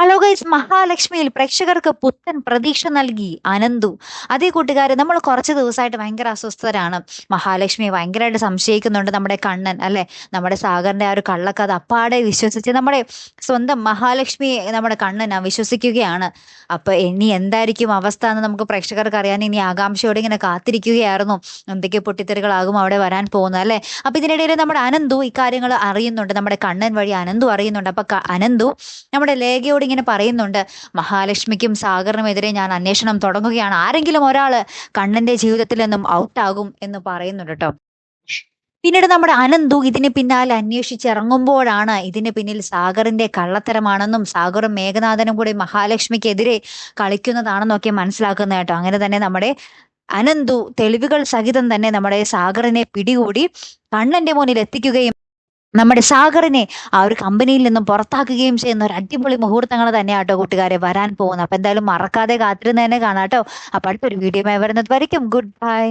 Hello guys മഹാലക്ഷ്മിയിൽ പ്രേക്ഷകർക്ക് പുത്തൻ പ്രതീക്ഷ നൽകി അനന്തു. അതേ കൂട്ടുകാർ നമ്മൾ കുറച്ച് ദിവസമായിട്ട് ഭയങ്കര അസ്വസ്ഥരാണ്. മഹാലക്ഷ്മിയെ ഭയങ്കരമായിട്ട് സംശയിക്കുന്നുണ്ട് നമ്മുടെ കണ്ണൻ അല്ലെ? നമ്മുടെ സാഗറിന്റെ ആ ഒരു കള്ളക്കഥ അപ്പാടെ വിശ്വസിച്ച് നമ്മുടെ സ്വന്തം മഹാലക്ഷ്മിയെ നമ്മുടെ കണ്ണൻ വിശ്വസിക്കുകയാണ്. അപ്പൊ ഇനി എന്തായിരിക്കും അവസ്ഥ എന്ന് നമുക്ക് പ്രേക്ഷകർക്ക് അറിയാൻ ഇനി ആകാംക്ഷയോടെ ഇങ്ങനെ കാത്തിരിക്കുകയായിരുന്നു. എന്തൊക്കെ പൊട്ടിത്തെറികളാകും അവിടെ വരാൻ പോകുന്നത് അല്ലെ? അപ്പൊ ഇതിനിടയിൽ നമ്മുടെ അനന്തു ഇക്കാര്യങ്ങൾ അറിയുന്നുണ്ട്. നമ്മുടെ കണ്ണൻ വഴി അനന്തു അറിയുന്നുണ്ട്. അപ്പൊ അനന്തു നമ്മുടെ ലേഖയോട് ഇങ്ങനെ പറയുന്നുണ്ട്. മഹാലക്ഷ്മിക്കും സാഗറിനുമെതിരെ ഞാൻ അന്വേഷണം തുടങ്ങുകയാണ്. ആരെങ്കിലും ഒരാൾ കണ്ണന്റെ ജീവിതത്തിൽ നിന്നും ഔട്ടാകും എന്ന് പറയുന്നുണ്ട് കേട്ടോ. പിന്നീട് നമ്മുടെ അനന്തു ഇതിന് പിന്നാലെ അന്വേഷിച്ചിറങ്ങുമ്പോഴാണ് ഇതിന് പിന്നിൽ സാഗറിന്റെ കള്ളത്തരമാണെന്നും സാഗറും മേഘനാഥനും കൂടി മഹാലക്ഷ്മിക്കെതിരെ കളിക്കുന്നതാണെന്നൊക്കെ മനസ്സിലാക്കുന്ന കേട്ടോ. അങ്ങനെ തന്നെ നമ്മുടെ അനന്തു തെളിവുകൾ സഹിതം തന്നെ നമ്മുടെ സാഗറിനെ പിടികൂടി കണ്ണന്റെ മുന്നിൽ എത്തിക്കുകയും നമ്മുടെ സാഗറിനെ ആ ഒരു കമ്പനിയിൽ നിന്നും പുറത്താക്കുകയും ചെയ്യുന്ന ഒരു അടിപൊളി മുഹൂർത്തങ്ങൾ തന്നെയാണ് കേട്ടോ കൂട്ടുകാരെ വരാൻ പോകുന്നത്. അപ്പൊ എന്തായാലും മറക്കാതെ കാത്തിരുന്ന് തന്നെ കേട്ടോ അപ്പൊ അടുത്തൊരു വീഡിയോ വരുന്നത് വരയ്ക്കും. Good bye